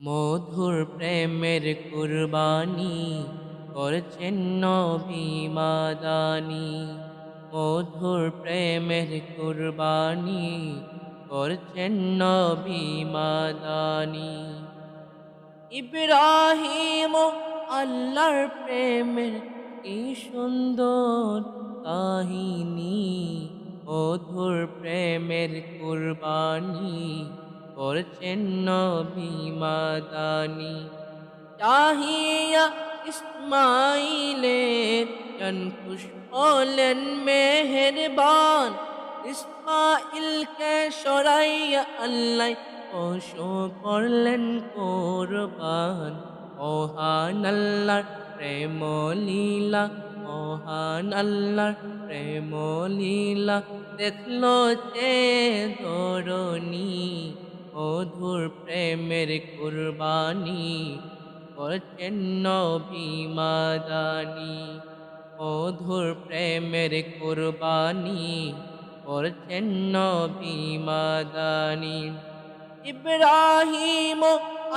মধুর প্রেমের কুরবানি করছেন নবী মাদানি। মধুর প্রেমের কুরবানি করছেন নবী মাদানি। ইব্রাহিম, আল্লাহর প্রেমের কি সুন্দর কাহিনী। মধুর প্রেমের কুরবানি করছেন নবী মাদানি চাহিয়া ইসমাইলের জনকুশ হলেন মেহেরবান। ইসমাইলকে সরাইয়া আল্লাহ পশু করলেন কোরবান। ওহান আল্লাহর প্রেম লীলা, মহান আল্লাহর প্রেম লীলা। দেখল ধরণী প্রেমের কুরবানি করছেন নবী মাদানি। মধুর প্রেমের কুরবানি করছেন নবী মাদানি। ইব্রাহিম,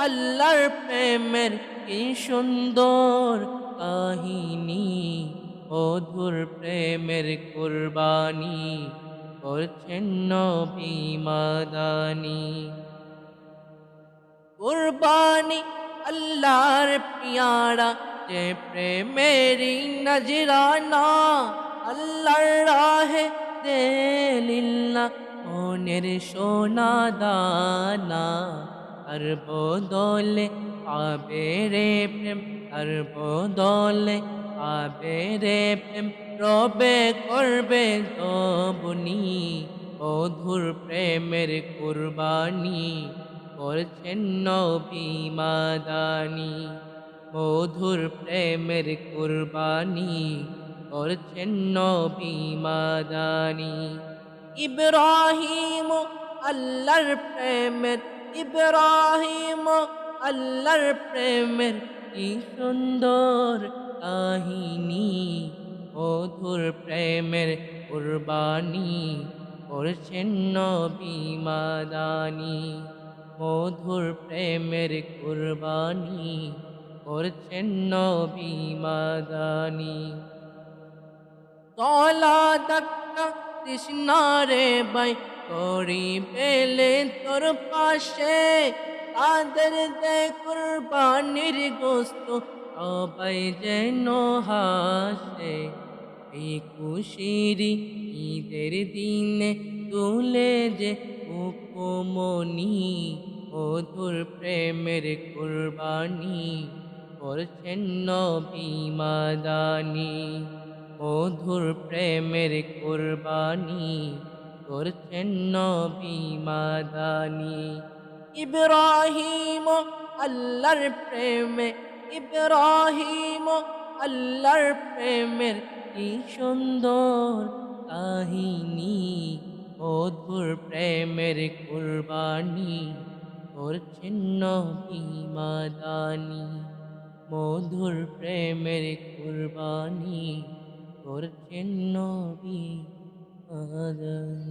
আল্লাহর প্রেমের কি সুন্দর কাহিনী। মধুর প্রেমের কুরবানি করছেন নবী মাদানি। কুরবানি আল্লাহর পিয়ারা, যে প্রেমেরি নজরানা, আল্লাহর রাহে দেলিল্লা, মনের সোনা দানা। আর বদলে পাবে রে প্রেম, আর বদলে পাবে রে প্রেম, রবে করবে তবনি মধুর প্রেমের কুরবানি। করছেন নবী মাদানি। মধুর প্রেমের কুরবানি করছেন নবী মাদানি। ইব্রাহিম আল্লাহর প্রেমের, ইব্রাহিম আল্লাহর প্রেমের কি সুন্দর কাহিনী। মধুর প্রেমের কুরবানি করছেন নবী মাদানি। মধুর প্রেমের কুরবানি করছেন নবী মাদানি। তলা দক্কা তৃষ্ণারে বাই করি পেলে তোর পাশে, তাদের দে কুরবানির গোস্ত সবাই যেন হাসে। এই খুশিরি ঈদের দিনে তুলে যে উপমনি মধুর প্রেমের কুরবানি করছেন নবী মাদানি। মধুর প্রেমের কুরবানি করছেন নবী মাদানি। ইব্রাহিম আল্লাহর প্রেমে, ইব্রাহিম আল্লাহর প্রেমের কি সুন্দর কাহিনী। মধুর প্রেমের কুরবানি করছেন নবী মাদানি মধুর প্রেমের কুরবানি তোর নবী মাদানি